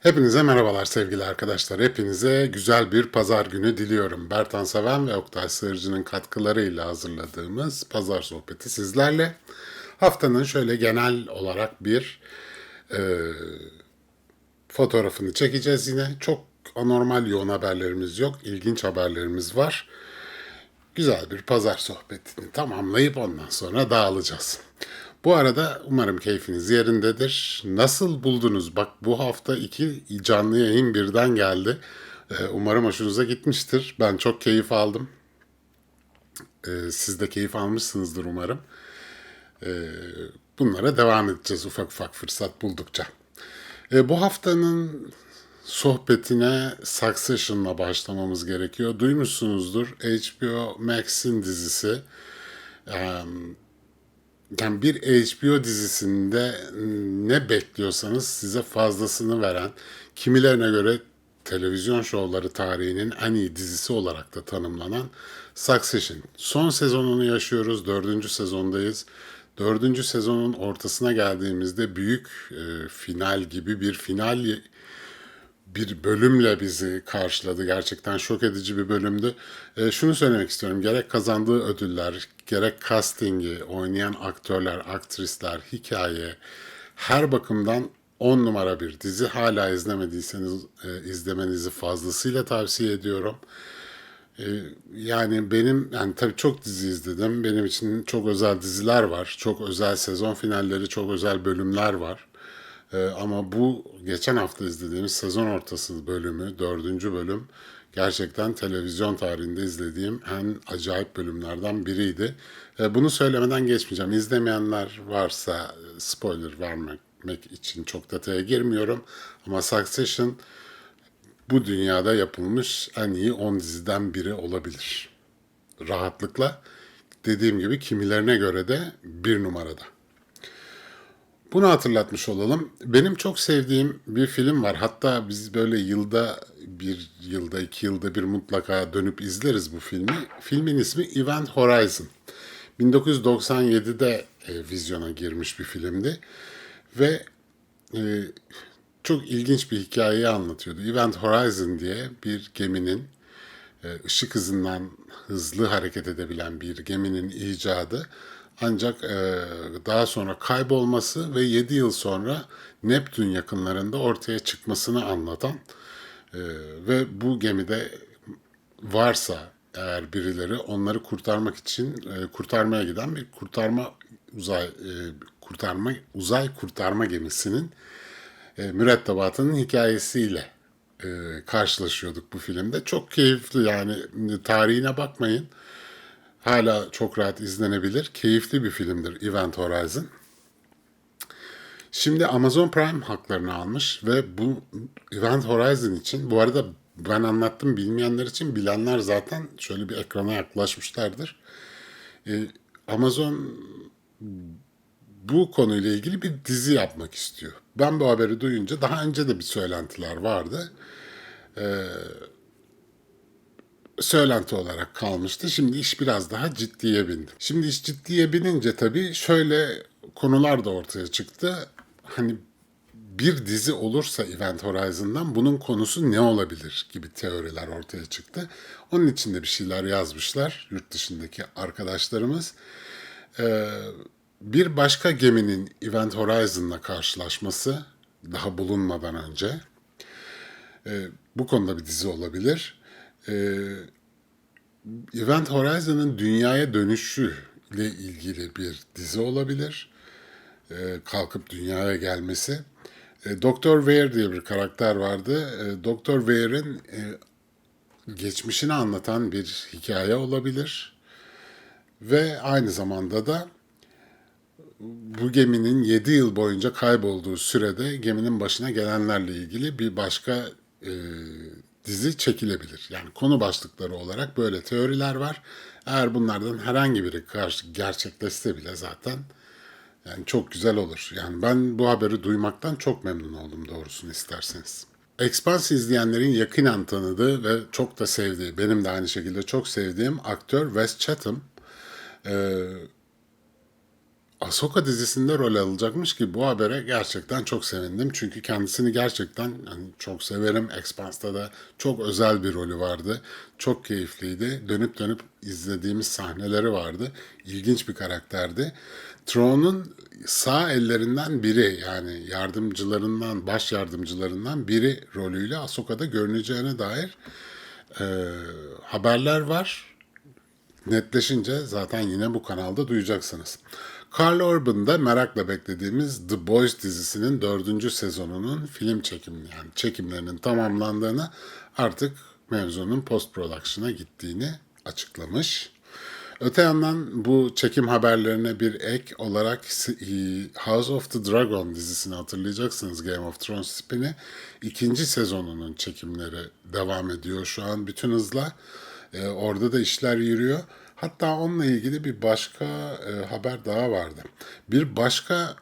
Hepinize merhabalar sevgili arkadaşlar. Hepinize güzel bir pazar günü diliyorum. Bertan Seven ve Oktay Sığırcı'nın katkılarıyla hazırladığımız pazar sohbeti sizlerle. Haftanın şöyle genel olarak bir e, fotoğrafını çekeceğiz yine. Çok anormal yoğun haberlerimiz yok. İlginç haberlerimiz var. Güzel bir pazar sohbetini tamamlayıp ondan sonra dağılacağız. Bu arada umarım keyfiniz yerindedir. Nasıl buldunuz? Bak bu hafta iki canlı yayın birden geldi. Ee, Umarım hoşunuza gitmiştir. Ben çok keyif aldım. Ee, Siz de keyif almışsınızdır umarım. Ee, Bunlara devam edeceğiz ufak ufak fırsat buldukça. Bu haftanın sohbetine Succession'la başlamamız gerekiyor. Duymuşsunuzdur HBO Max'in dizisi. Yani bir HBO dizisinde ne bekliyorsanız size fazlasını veren, kimilerine göre televizyon şovları tarihinin en iyi dizisi olarak da tanımlanan Succession. Son sezonunu yaşıyoruz, dördüncü sezondayız. Dördüncü sezonun ortasına geldiğimizde büyük e, final gibi bir final bir bölümle bizi karşıladı. Gerçekten şok edici bir bölümdü. E, şunu söylemek istiyorum. Gerek kazandığı ödüller, gerek castingi, oynayan aktörler, aktrisler, hikaye, her bakımdan 10 numara bir dizi. Hala izlemediyseniz e, izlemenizi fazlasıyla tavsiye ediyorum. E, yani benim yani tabii çok dizi izledim. Benim için çok özel diziler var. Çok özel sezon finalleri, çok özel bölümler var. Ee, ama bu geçen hafta izlediğimiz sezon ortası bölümü, dördüncü bölüm gerçekten televizyon tarihinde izlediğim en acayip bölümlerden biriydi. Ee, bunu söylemeden geçmeyeceğim. İzlemeyenler varsa e, spoiler vermek için çok detaya girmiyorum. Ama Succession bu dünyada yapılmış en iyi 10 diziden biri olabilir. Rahatlıkla dediğim gibi kimilerine göre de bir numarada. Bunu hatırlatmış olalım. Benim çok sevdiğim bir film var. Hatta biz böyle yılda bir yılda iki yılda bir mutlaka dönüp izleriz bu filmi. Filmin ismi Event Horizon. 1997'de e, vizyona girmiş bir filmdi. Ve e, çok ilginç bir hikayeyi anlatıyordu. Event Horizon diye bir geminin e, ışık hızından hızlı hareket edebilen bir geminin icadı ancak e, daha sonra kaybolması ve 7 yıl sonra Neptün yakınlarında ortaya çıkmasını anlatan e, ve bu gemide varsa eğer birileri onları kurtarmak için e, kurtarmaya giden bir kurtarma uzay e, kurtarma uzay kurtarma gemisinin e, mürettebatının hikayesiyle e, karşılaşıyorduk bu filmde. Çok keyifli yani tarihine bakmayın. Hala çok rahat izlenebilir. Keyifli bir filmdir Event Horizon. Şimdi Amazon Prime haklarını almış ve bu Event Horizon için bu arada ben anlattım bilmeyenler için bilenler zaten şöyle bir ekrana yaklaşmışlardır. Ee, Amazon bu konuyla ilgili bir dizi yapmak istiyor. Ben bu haberi duyunca daha önce de bir söylentiler vardı. Ee, söylenti olarak kalmıştı. Şimdi iş biraz daha ciddiye bindi. Şimdi iş ciddiye binince tabii şöyle konular da ortaya çıktı. Hani bir dizi olursa Event Horizon'dan bunun konusu ne olabilir gibi teoriler ortaya çıktı. Onun için de bir şeyler yazmışlar yurt dışındaki arkadaşlarımız. Ee, bir başka geminin Event Horizon'la karşılaşması daha bulunmadan önce ee, bu konuda bir dizi olabilir. Ee, Event Horizon'ın dünyaya dönüşü ile ilgili bir dizi olabilir. Ee, kalkıp dünyaya gelmesi. Ee, Doktor Weir diye bir karakter vardı. Ee, Doktor Weir'in e, geçmişini anlatan bir hikaye olabilir. Ve aynı zamanda da bu geminin 7 yıl boyunca kaybolduğu sürede geminin başına gelenlerle ilgili bir başka e, dizi çekilebilir. Yani konu başlıkları olarak böyle teoriler var. Eğer bunlardan herhangi biri karşı gerçekleşse bile zaten yani çok güzel olur. Yani ben bu haberi duymaktan çok memnun oldum doğrusunu isterseniz. Expanse izleyenlerin yakinen tanıdığı ve çok da sevdiği, benim de aynı şekilde çok sevdiğim aktör Wes Chatham. Ee, Ahsoka dizisinde rol alacakmış ki bu habere gerçekten çok sevindim. Çünkü kendisini gerçekten hani çok severim. Expanse'da da çok özel bir rolü vardı. Çok keyifliydi. Dönüp dönüp izlediğimiz sahneleri vardı. İlginç bir karakterdi. Thrawn'un sağ ellerinden biri yani yardımcılarından, baş yardımcılarından biri rolüyle Ahsoka'da görüneceğine dair e, haberler var netleşince zaten yine bu kanalda duyacaksınız. Carl Urban'da merakla beklediğimiz The Boys dizisinin dördüncü sezonunun film çekimi yani çekimlerinin tamamlandığını artık mevzunun post production'a gittiğini açıklamış. Öte yandan bu çekim haberlerine bir ek olarak House of the Dragon dizisini hatırlayacaksınız Game of Thrones spini. ikinci sezonunun çekimleri devam ediyor şu an bütün hızla. Ee, orada da işler yürüyor. Hatta onunla ilgili bir başka e, haber daha vardı. Bir başka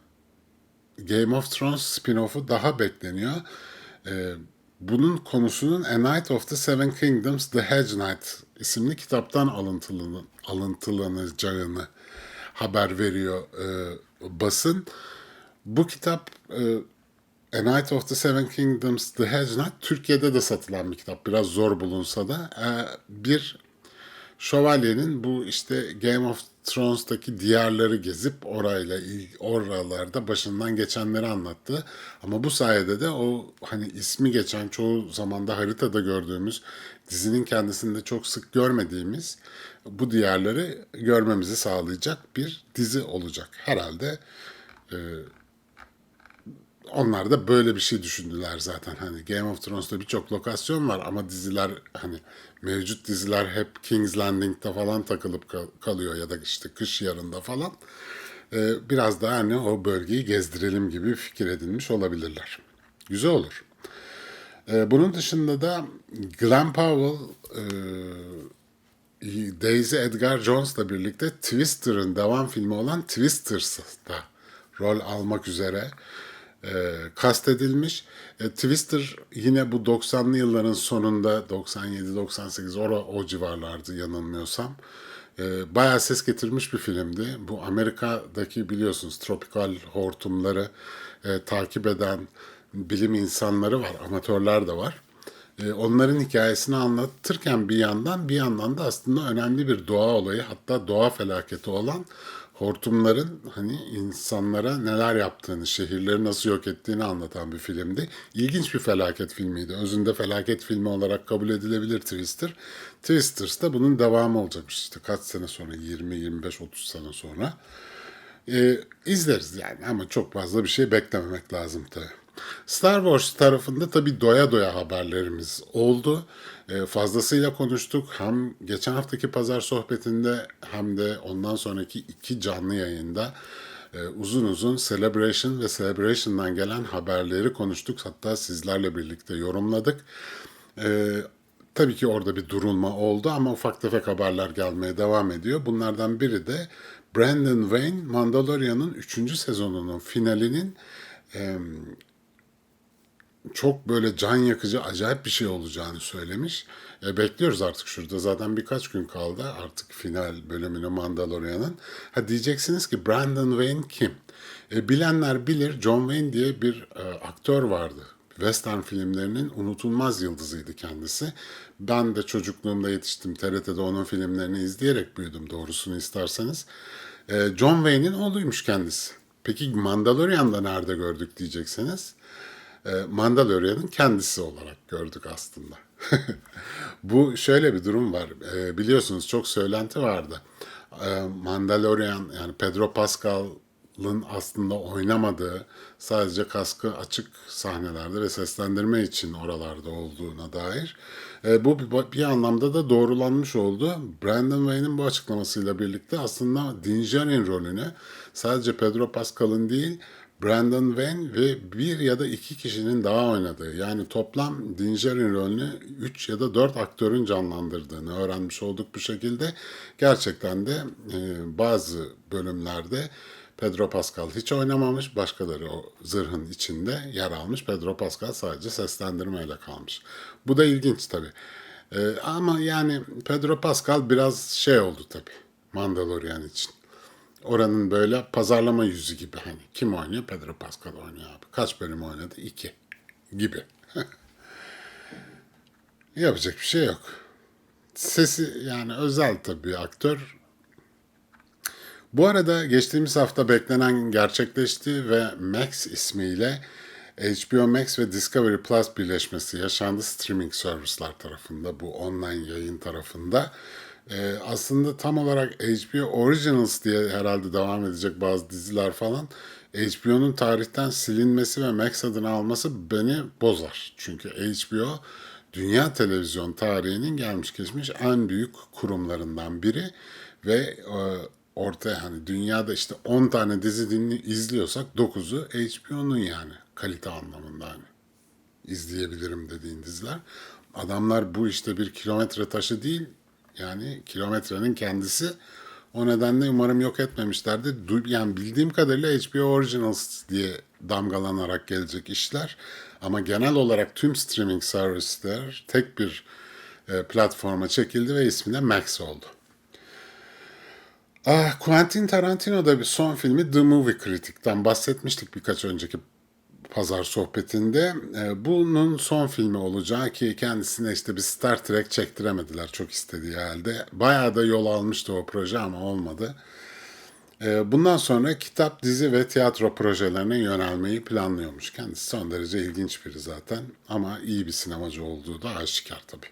Game of Thrones spin-off'u daha bekleniyor. Ee, bunun konusunun A Night of the Seven Kingdoms The Hedge Knight isimli kitaptan alıntılan, alıntılanacağını haber veriyor e, basın. Bu kitap e, A Night of the Seven Kingdoms The Hedge Knight Türkiye'de de satılan bir kitap. Biraz zor bulunsa da e, bir şövalyenin bu işte Game of Thrones'taki diyarları gezip orayla oralarda başından geçenleri anlattı. Ama bu sayede de o hani ismi geçen çoğu zamanda haritada gördüğümüz dizinin kendisinde çok sık görmediğimiz bu diyarları görmemizi sağlayacak bir dizi olacak. Herhalde e, onlar da böyle bir şey düşündüler zaten. Hani Game of Thrones'ta birçok lokasyon var ama diziler hani mevcut diziler hep King's Landing'de falan takılıp kal- kalıyor ya da işte kış yarında falan. Ee, biraz daha hani o bölgeyi gezdirelim gibi fikir edinmiş olabilirler. Güzel olur. Ee, bunun dışında da Glenn Powell e, Daisy Edgar Jones'la birlikte Twister'ın devam filmi olan Twisters'da rol almak üzere e, kastedilmiş. E, Twister yine bu 90'lı yılların sonunda 97-98 o, o civarlardı yanılmıyorsam. E, bayağı ses getirmiş bir filmdi. Bu Amerika'daki biliyorsunuz tropikal hortumları e, takip eden bilim insanları var, amatörler de var. E, onların hikayesini anlatırken bir yandan bir yandan da aslında önemli bir doğa olayı hatta doğa felaketi olan hortumların hani insanlara neler yaptığını, şehirleri nasıl yok ettiğini anlatan bir filmdi. İlginç bir felaket filmiydi. Özünde felaket filmi olarak kabul edilebilir Twister. Twisters da bunun devamı olacakmış işte kaç sene sonra 20, 25, 30 sene sonra. Ee, izleriz yani ama çok fazla bir şey beklememek lazım tabii. Star Wars tarafında tabii doya doya haberlerimiz oldu. Ee, fazlasıyla konuştuk. Hem geçen haftaki pazar sohbetinde hem de ondan sonraki iki canlı yayında e, uzun uzun Celebration ve Celebration'dan gelen haberleri konuştuk. Hatta sizlerle birlikte yorumladık. Ee, tabii ki orada bir durulma oldu ama ufak tefek haberler gelmeye devam ediyor. Bunlardan biri de Brandon Wayne Mandalorian'ın 3. sezonunun finalinin e, çok böyle can yakıcı acayip bir şey olacağını söylemiş. E, bekliyoruz artık şurada zaten birkaç gün kaldı artık final bölümünü Mandalorian'ın. Ha diyeceksiniz ki Brandon Wayne kim? E, bilenler bilir John Wayne diye bir e, aktör vardı. Western filmlerinin unutulmaz yıldızıydı kendisi. Ben de çocukluğumda yetiştim. TRT'de onun filmlerini izleyerek büyüdüm doğrusunu isterseniz. E, John Wayne'in oğluymuş kendisi. Peki Mandalorian'da nerede gördük diyeceksiniz. E, Mandalorian'ın kendisi olarak gördük aslında. Bu şöyle bir durum var. E, biliyorsunuz çok söylenti vardı. E, Mandalorian yani Pedro Pascal'ın aslında oynamadığı sadece kaskı açık sahnelerde ve seslendirme için oralarda olduğuna dair. Bu bir anlamda da doğrulanmış oldu. Brandon Wayne'in bu açıklamasıyla birlikte aslında Din Djarin rolünü sadece Pedro Pascal'ın değil Brandon Wayne ve bir ya da iki kişinin daha oynadığı yani toplam Dinger'in rolünü 3 ya da 4 aktörün canlandırdığını öğrenmiş olduk bu şekilde. Gerçekten de e, bazı bölümlerde Pedro Pascal hiç oynamamış, başkaları o zırhın içinde yer almış. Pedro Pascal sadece seslendirmeyle kalmış. Bu da ilginç tabii. E, ama yani Pedro Pascal biraz şey oldu tabii Mandalorian için. Oranın böyle pazarlama yüzü gibi hani kim oynuyor? Pedro Pascal oynuyor abi. Kaç bölüm oynadı? İki gibi. Yapacak bir şey yok. Sesi yani özel tabii aktör. Bu arada geçtiğimiz hafta beklenen gerçekleşti ve Max ismiyle HBO Max ve Discovery Plus birleşmesi yaşandı streaming servisler tarafında, bu online yayın tarafında. Ee, aslında tam olarak HBO Originals diye herhalde devam edecek bazı diziler falan HBO'nun tarihten silinmesi ve Max adını alması beni bozar. Çünkü HBO dünya televizyon tarihinin gelmiş geçmiş en büyük kurumlarından biri ve e, ortaya hani dünyada işte 10 tane dizi dinli izliyorsak 9'u HBO'nun yani kalite anlamında hani izleyebilirim dediğin diziler. Adamlar bu işte bir kilometre taşı değil yani kilometrenin kendisi. O nedenle umarım yok etmemişlerdi. Yani bildiğim kadarıyla HBO Originals diye damgalanarak gelecek işler. Ama genel olarak tüm streaming servisler tek bir e, platforma çekildi ve ismi de Max oldu. Ah, Quentin Tarantino'da bir son filmi The Movie Critic'ten bahsetmiştik birkaç önceki pazar sohbetinde. E, bunun son filmi olacağı ki kendisine işte bir Star Trek çektiremediler çok istediği halde. Bayağı da yol almıştı o proje ama olmadı. E, bundan sonra kitap, dizi ve tiyatro projelerine yönelmeyi planlıyormuş. Kendisi son derece ilginç biri zaten ama iyi bir sinemacı olduğu da aşikar tabii.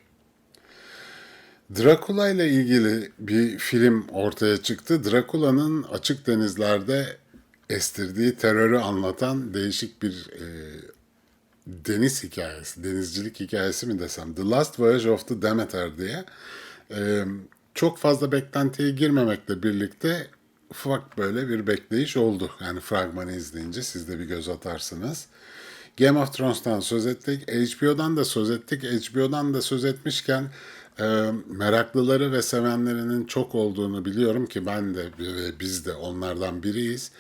Dracula ile ilgili bir film ortaya çıktı. Dracula'nın açık denizlerde estirdiği terörü anlatan değişik bir e, deniz hikayesi, denizcilik hikayesi mi desem, The Last Voyage of the Demeter diye. E, çok fazla beklentiye girmemekle birlikte ufak böyle bir bekleyiş oldu. Yani fragmanı izleyince siz de bir göz atarsınız. Game of Thrones'tan söz ettik. HBO'dan da söz ettik. HBO'dan da söz etmişken e, meraklıları ve sevenlerinin çok olduğunu biliyorum ki ben de ve biz de onlardan biriyiz.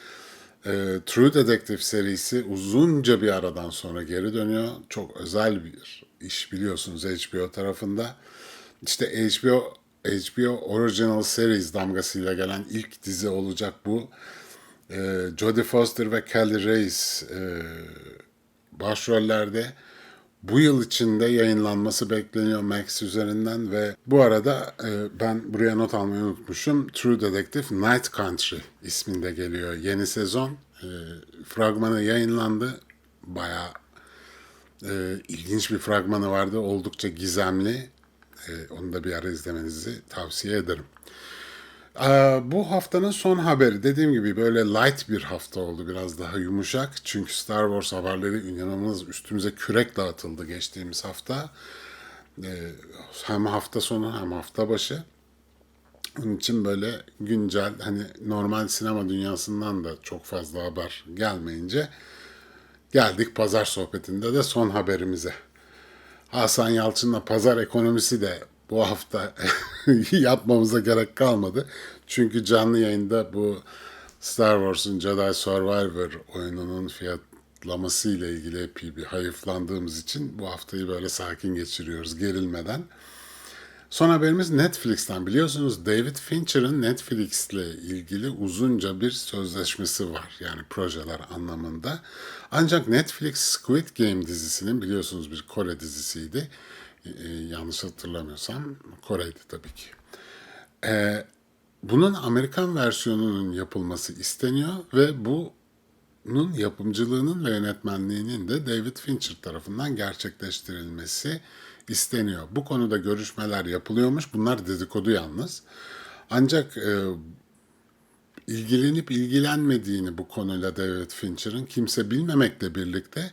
E, True Detective serisi uzunca bir aradan sonra geri dönüyor. Çok özel bir iş biliyorsunuz HBO tarafında. İşte HBO HBO Original Series damgasıyla gelen ilk dizi olacak bu. E, Jodie Foster ve Kelly Reis e, başrollerde bu yıl içinde yayınlanması bekleniyor Max üzerinden ve bu arada e, ben buraya not almayı unutmuşum. True Detective Night Country isminde geliyor yeni sezon. E, fragmanı yayınlandı. Bayağı e, ilginç bir fragmanı vardı. Oldukça gizemli. E, onu da bir ara izlemenizi tavsiye ederim. Ee, bu haftanın son haberi dediğim gibi böyle light bir hafta oldu biraz daha yumuşak. Çünkü Star Wars haberleri inanılmaz üstümüze kürek dağıtıldı geçtiğimiz hafta. Ee, hem hafta sonu hem hafta başı. Onun için böyle güncel hani normal sinema dünyasından da çok fazla haber gelmeyince geldik pazar sohbetinde de son haberimize. Hasan Yalçın'la pazar ekonomisi de bu hafta yapmamıza gerek kalmadı. Çünkü canlı yayında bu Star Wars'un Jedi Survivor oyununun fiyatlaması ile ilgili epey bir hayıflandığımız için bu haftayı böyle sakin geçiriyoruz gerilmeden. Son haberimiz Netflix'ten. Biliyorsunuz David Fincher'ın Netflix ile ilgili uzunca bir sözleşmesi var. Yani projeler anlamında. Ancak Netflix Squid Game dizisinin biliyorsunuz bir Kore dizisiydi. Ee, yanlış hatırlamıyorsam Kore'ydi tabii ki. Ee, bunun Amerikan versiyonunun yapılması isteniyor ve bunun yapımcılığının ve yönetmenliğinin de David Fincher tarafından gerçekleştirilmesi isteniyor. Bu konuda görüşmeler yapılıyormuş. Bunlar dedikodu yalnız. Ancak e, ilgilenip ilgilenmediğini bu konuyla David Fincher'ın kimse bilmemekle birlikte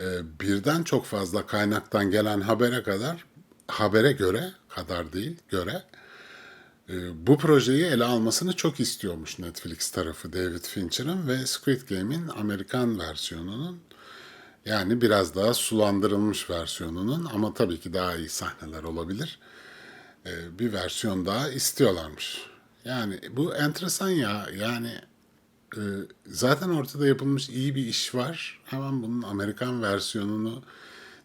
e, birden çok fazla kaynaktan gelen habere kadar habere göre kadar değil göre e, bu projeyi ele almasını çok istiyormuş Netflix tarafı David Fincher'ın ve Squid Game'in Amerikan versiyonunun yani biraz daha sulandırılmış versiyonunun ama tabii ki daha iyi sahneler olabilir. E, bir versiyon daha istiyorlarmış. Yani bu enteresan ya. Yani e, zaten ortada yapılmış iyi bir iş var. Hemen bunun Amerikan versiyonunu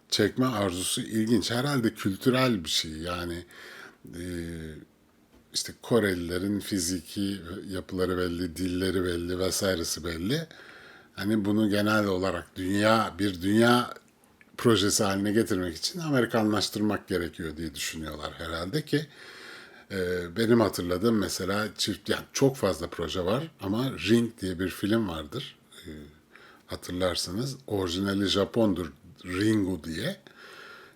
çekme arzusu ilginç. Herhalde kültürel bir şey. Yani e, işte Korelilerin fiziki yapıları belli, dilleri belli vesairesi belli. Hani bunu genel olarak dünya bir dünya projesi haline getirmek için Amerikanlaştırmak gerekiyor diye düşünüyorlar herhalde ki benim hatırladığım mesela çift yani çok fazla proje var ama Ring diye bir film vardır. E, hatırlarsınız. Orijinali Japondur Ringu diye.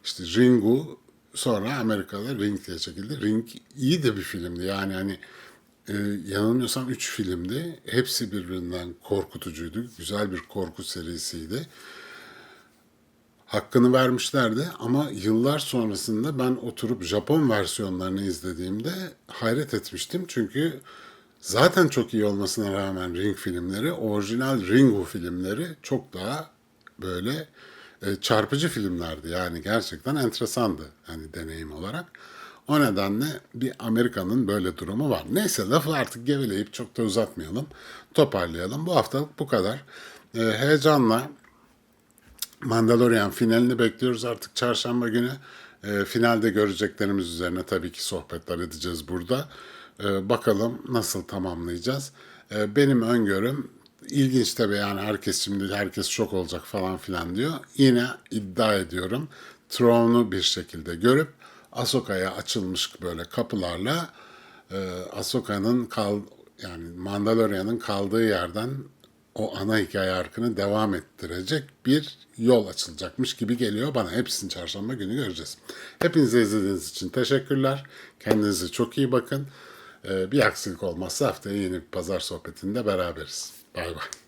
İşte Ringu sonra Amerika'da Ring diye çekildi. Ring iyi de bir filmdi. Yani hani e, yanılmıyorsam 3 filmdi. Hepsi birbirinden korkutucuydu. Güzel bir korku serisiydi. Hakkını vermişlerdi ama yıllar sonrasında ben oturup Japon versiyonlarını izlediğimde hayret etmiştim. Çünkü zaten çok iyi olmasına rağmen Ring filmleri, orijinal Ringu filmleri çok daha böyle e, çarpıcı filmlerdi. Yani gerçekten enteresandı hani deneyim olarak. O nedenle bir Amerika'nın böyle durumu var. Neyse lafı artık geveleyip çok da uzatmayalım. Toparlayalım. Bu haftalık bu kadar. E, heyecanla Mandalorian finalini bekliyoruz artık çarşamba günü. E, finalde göreceklerimiz üzerine tabii ki sohbetler edeceğiz burada. E, bakalım nasıl tamamlayacağız. E, benim öngörüm ilginç tabii yani herkes şimdi herkes şok olacak falan filan diyor. Yine iddia ediyorum Thrawn'u bir şekilde görüp Ahsoka'ya açılmış böyle kapılarla e, Ahsoka'nın kal yani Mandalorian'ın kaldığı yerden o ana hikaye arkını devam ettirecek bir yol açılacakmış gibi geliyor bana. Hepsini çarşamba günü göreceğiz. Hepinize izlediğiniz için teşekkürler. Kendinize çok iyi bakın. Ee, bir aksilik olmazsa haftaya yeni bir pazar sohbetinde beraberiz. Bay bay.